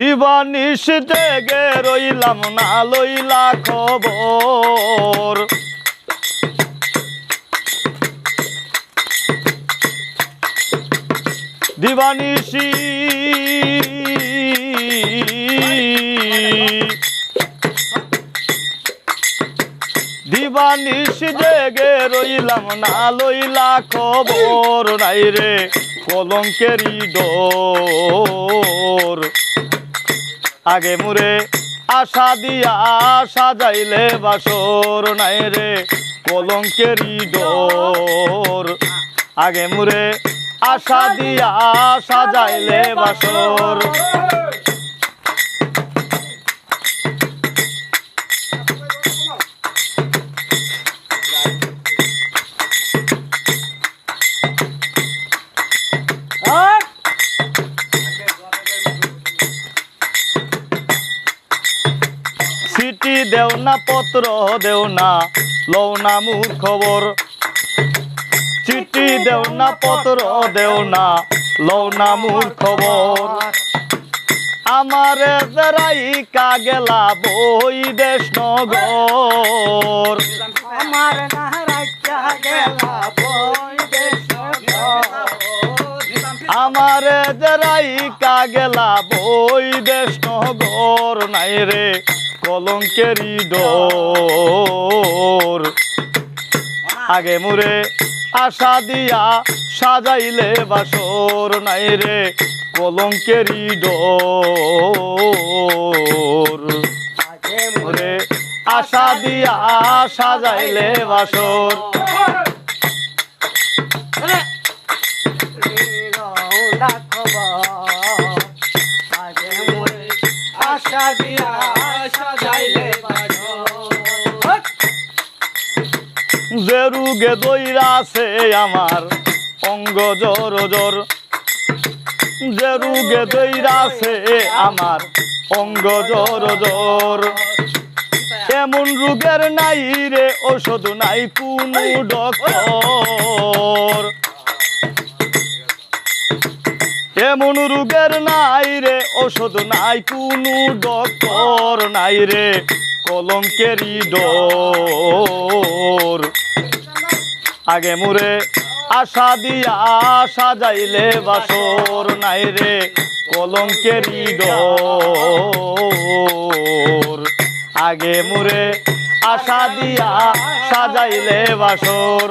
দিবানিস জেগে রইলাম না লইলা খবর। দিবানিসি দিবানিস জেগে রইলাম না লইলা খবর। নাই রে কলঙ্কেরই ডোর। আগে মুরে আশা দিয়া সাজাইলে বাসর নাই রে, কলঙ্কেরই ডোর। আগে মুরে আশা দিয়া সাজাইলে বাসর। সিটি দেও না পত্র দেও না লও না মুখ খবর। চিঠি দেও না পত্র দেও না লও না মুখ খবর। আমারে জরাই কা গেলা বই দেশ নগর। আমার আমারে জরাই কা গেলা বই দেশ নগর। নাই রে কলঙ্কেরি ডোর আগে মুরে আশা দিয়া সাজাইলে বাসর নাই রে কলঙ্কেরি ডোর আগে মুরে আশা দিয়া সাজাইলে বাসর। আশা দিয়া যে রুগে দইরাছে আমার। অঙ্গ জোর জোর। যে রুগে দইরাছে আমার। অঙ্গ জোর জোর। এমন রোগের নাই রে ওষুধ নাই কোনো ডক্টর। এমন রোগের নাই রে ওষুধ নাই কোনো ডক্টর। নাই রে কলঙ্কেরি ডোর। আগে মুরে আশা দিয়া সাজাইলে বাসর নাই রে, কলঙ্কের ডোর আগে মুরে আশা দিয়া সাজাইলে বাসর।